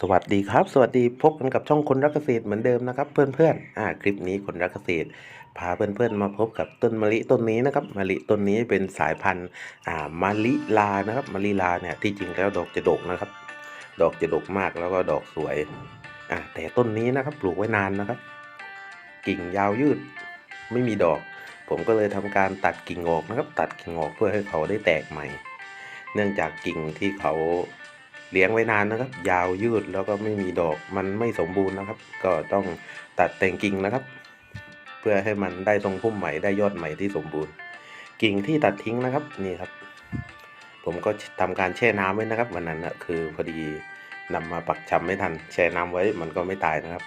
สวัสดีครับ สวัสดีพบกันกับช่องคนรักเกษตรเหมือนเดิมนะครับเพื่อนๆอ่าคลิปนี้คนรักเกษตร พาเพื่อนๆมาพบกับต้นมะลิต้นนี้นะครับมะลิต้นนี้เป็นสายพันธุ์อ่ามะลิลานะครับมะลิลาเนี่ยที่จริงแล้วดอกจะดกนะครับ ดอกจะดกมากแล้วก็ดอกสวยอ่าแต่ต้นนี้นะครับปลูกไว้นานนะครับ กิ่งยาวยืดไม่มีดอก ผมก็เลยทำการตัดกิ่งออกนะครับ ตัดกิ่งออกเพื่อให้เขาได้แตกใหม่ เนื่องจากกิ่งที่เขา เลี้ยงไว้นานนะครับ ยาวยืดแล้วก็ไม่มีดอกมันไม่สมบูรณ์นะครับ ก็ต้องตัดแต่งกิ่งนะครับ เพื่อให้มันได้ทรงพุ่มใหม่ได้ยอดใหม่ที่สมบูรณ์ กิ่งที่ตัดทิ้งนะครับนี่ครับ ผมก็ทำการแช่น้ำไว้นะครับ วันนั้นนะคือพอดีนำมาปักชำไม่ทัน แช่น้ำไว้มันก็ไม่ตายนะครับ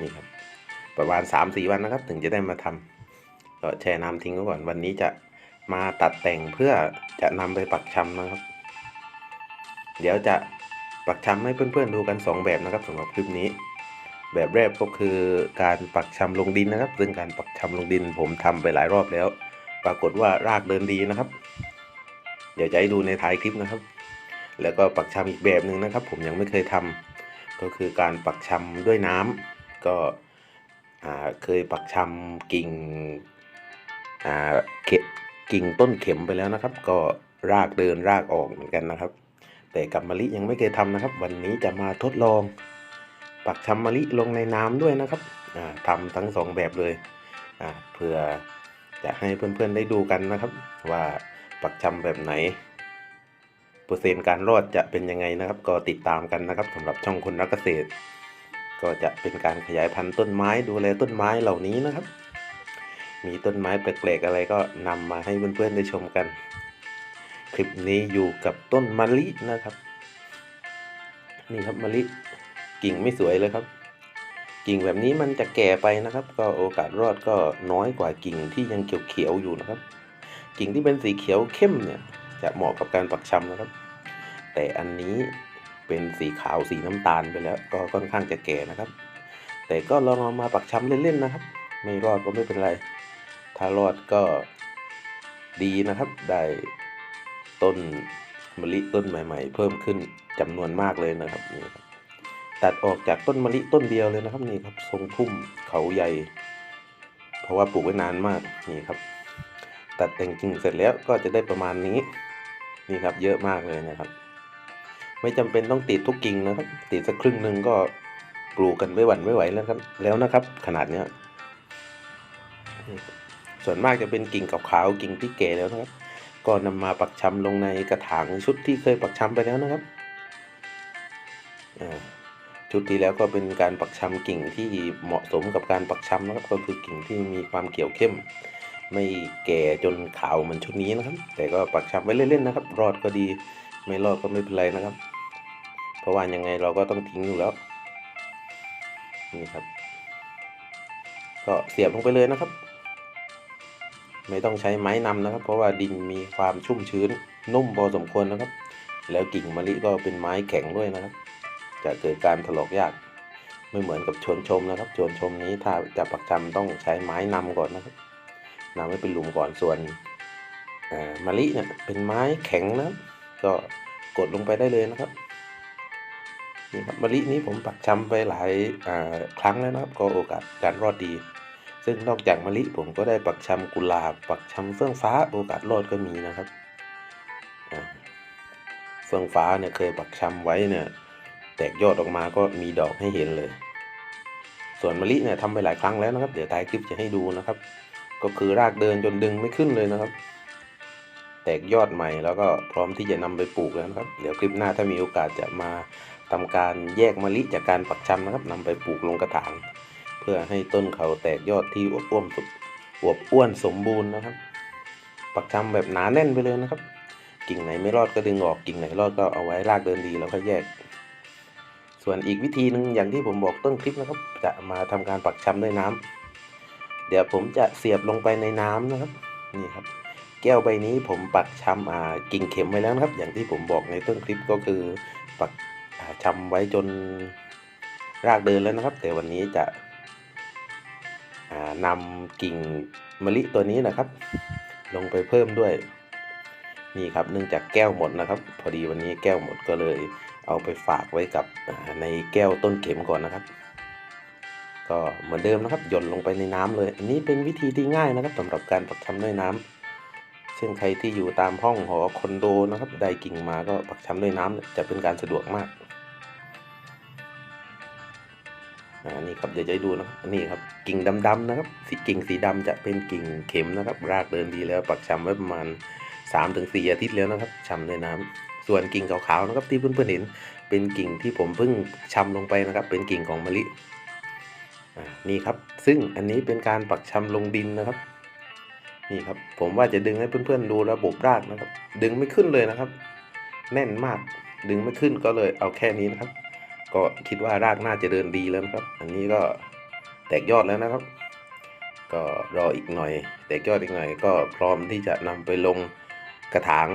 นี่ครับ ประมาณ3าสี่วันนะครับ ถึงจะได้มาทำก็แช่น้ำทิ้งไว้ก่อนวันนี้จะมาตัดแต่งเพื่อจะนำไปปักชำนะครับ เดี๋ยวจะ ปักชำให้เพื่อนๆดูกัน 2 แบบนะครับสำหรับคลิปนี้ แบบแรกก็คือการปักชำลงดินนะครับ ซึ่งการปักชำลงดินผมทำไปหลายรอบแล้ว ปรากฏว่ารากเดินดีนะครับ เดี๋ยวจะให้ดูในท้ายคลิปนะครับ แล้วก็ปักชำอีกแบบหนึ่งนะครับ ผมยังไม่เคยทำก็คือการปักชำด้วยน้ำก็เคยปักชำกิ่งเขกิ่งต้นเข็มไปแล้วนะครับ ก็รากเดินรากออกเหมือนกันนะครับ แต่กับมะลิยังไม่เคยทำนะครับ วันนี้จะมาทดลอง ปักชำมะลิลงในน้ำด้วยนะครับทำทั้งสองแบบเลยเพื่อจะให้เพื่อนๆได้ดูกันนะครับ ว่าปักชำแบบไหนเปอร์เซ็นต์การรอดจะเป็นยังไงนะครับ ก็ติดตามกันนะครับสำหรับช่องคนรักเกษตร ก็จะเป็นการขยายพันธุ์ต้นไม้ดูแลต้นไม้เหล่านี้นะครับ มีต้นไม้แปลกๆอะไรก็นำมาให้เพื่อนๆได้ชมกัน คลิปนี้อยู่กับต้นมะลินะครับ นี่ครับมะลิกิ่งไม่สวยเลยครับ กิ่งแบบนี้มันจะแก่ไปนะครับ ก็โอกาสรอดก็น้อยกว่ากิ่งที่ยังเขียวๆอยู่นะครับ กิ่งที่เป็นสีเขียวเข้มเนี่ย จะเหมาะกับการปักชำนะครับ แต่อันนี้เป็นสีขาวสีน้ำตาลไปแล้ว ก็ค่อนข้างจะแก่นะครับ แต่ก็ลองเอามาปักชำเล่นๆนะครับ ไม่รอดก็ไม่เป็นไร ถ้ารอดก็ดีนะครับได้ ต้นมะลิต้นใหม่ ๆ เพิ่มขึ้นจำนวนมากเลยนะครับนี่ครับตัดออกจากต้นมะลิต้นเดียวเลยนะครับนี่ครับ ทรงพุ่มเขาใหญ่ เพราะว่าปลูกไว้นานมากนี่ครับ ตัดแต่งกิ่งเสร็จแล้วก็จะได้ประมาณนี้นี่ครับ เยอะมากเลยนะครับ ไม่จำเป็นต้องติดทุกกิ่งนะครับ ติดสักครึ่งหนึ่งก็ปลูกกันไม่หวั่นไม่ไหวแล้วครับ แล้วนะครับ ขนาดเนี้ยส่วนมากจะเป็นกิ่งขาวๆกิ่งที่แก่แล้วนะครับ ก็นำมาปักชำลงในกระถางชุดที่เคยปักชำไปแล้วนะครับชุดที่แล้วก็เป็นการปักชำกิ่งที่เหมาะสมกับการปักชำนะครับก็คือกิ่งที่มีความเขียวเข้ม ไม่แก่จนขาวเหมือนชุดนี้นะครับ แต่ก็ปักชำไว้เล่นๆนะครับ รอดก็ดีไม่รอดก็ไม่เป็นไรนะครับ เพราะว่ายังไงเราก็ต้องทิ้งอยู่แล้วนี่ครับ ก็เสียบลงไปเลยนะครับ ไม่ต้องใช้ไม้นำนะครับ เพราะว่าดินมีความชุ่มชื้นนุ่มพอสมควรนะครับ แล้วกิ่งมะลิก็เป็นไม้แข็งด้วยนะครับ จะเกิดการถลอกยาก ไม่เหมือนกับชวนชมนะครับ ชวนชมนี้ถ้าจะปักจำต้องใช้ไม้นำก่อนนะครับนำให้เป็นหลุมก่อนส่วนมะลิเนี่ยเป็นไม้แข็งนะก็กดลงไปได้เลยนะครับนี่ครับมะลินี้ผมปักชำไปหลายครั้งแล้วนะครับ ก็โอกาสการรอดดี ซึ่งนอกจากมะลิผมก็ได้ปักชำกุหลาบ ปักชำเฟื่องฟ้าโอกาสรอดก็มีนะครับเฟื่องฟ้าเนี่ยเคยปักชำไว้เนี่ยแตกยอดออกมาก็มีดอกให้เห็นเลย ส่วนมะลิเนี่ยทำไปหลายครั้งแล้วนะครับ เดี๋ยวท้ายคลิปจะให้ดูนะครับ ก็คือรากเดินจนดึงไม่ขึ้นเลยนะครับ แตกยอดใหม่แล้วก็พร้อมที่จะนำไปปลูกแล้วนะครับ เดี๋ยวคลิปหน้าถ้ามีโอกาสจะมาทำการแยกมะลิจากการปักชำนะครับนำไปปลูกลงกระถาง เพื่อให้ต้นเขาแตกยอดที่อวบอ้วนสมอวบอ้วนสมบูรณ์นะครับ ปักชำแบบหนาแน่นไปเลยนะครับ กิ่งไหนไม่รอดก็ดึงออกกิ่งไหนรอดก็เอาไว้รากเดินดีแล้วก็แยก ส่วนอีกวิธีหนึ่งอย่างที่ผมบอกต้นคลิปนะครับ จะมาทำการปักชำด้วยน้ำเดี๋ยวผมจะเสียบลงไปในน้ำนะครับนี่ครับ แก้วใบนี้ผมปักชำอ่ากิ่งเข็มไว้แล้วนะครับ อย่างที่ผมบอกในต้นคลิปก็คือปักอ่าชำไว้จนรากเดินแล้วนะครับ แต่วันนี้จะ นำกิ่งมะลิตัวนี้นะครับ ลงไปเพิ่มด้วย นี่ครับเนื่องจากแก้วหมดนะครับ พอดีวันนี้แก้วหมดก็เลย เอาไปฝากไว้กับในแก้วต้นเข็มก่อนนะครับ ก็เหมือนเดิมนะครับหย่นลงไปในน้ำเลย อันนี้เป็นวิธีที่ง่ายนะครับสำหรับการปักชำด้วยน้ำซึ่งใครที่อยู่ตามห้องหอคอนโดนะครับ ได้กิ่งมาก็ปักชำด้วยน้ำเนี่ยจะเป็นการสะดวกมาก อ่านี่ครับเดี๋ยวจะให้ดูนะครับนนี้ครับกิ่งดำๆนะครับสีกิ่งสีดำจะเป็นกิ่งเข็มนะครับ รากเดินดีแล้วปักชำไว้ประมาณ3-4ถึงอาทิตย์แล้วนะครับชำด้วยน้ำส่วนกิ่งขาวๆนะครับที่เพื่อนๆเห็นเป็นกิ่งที่ผมเพิ่งชำลงไปนะครับ เป็นกิ่งของมะลิอ่านี่ครับซึ่งอันนี้เป็นการปักชำลงดินนะครับนี่ครับผมว่าจะดึงให้เพื่อนๆดูระบบรากนะครับ ดึงไม่ขึ้นเลยนะครับ แน่นมากดึงไม่ขึ้นก็เลยเอาแค่นี้นะครับ ก็คิดว่ารากน่าจะเดินดีแล้วนะครับ อันนี้ก็แตกยอดแล้วนะครับ ก็รออีกหน่อย แตกยอดอีกหน่อยก็พร้อมที่จะนำไปลงกระถาง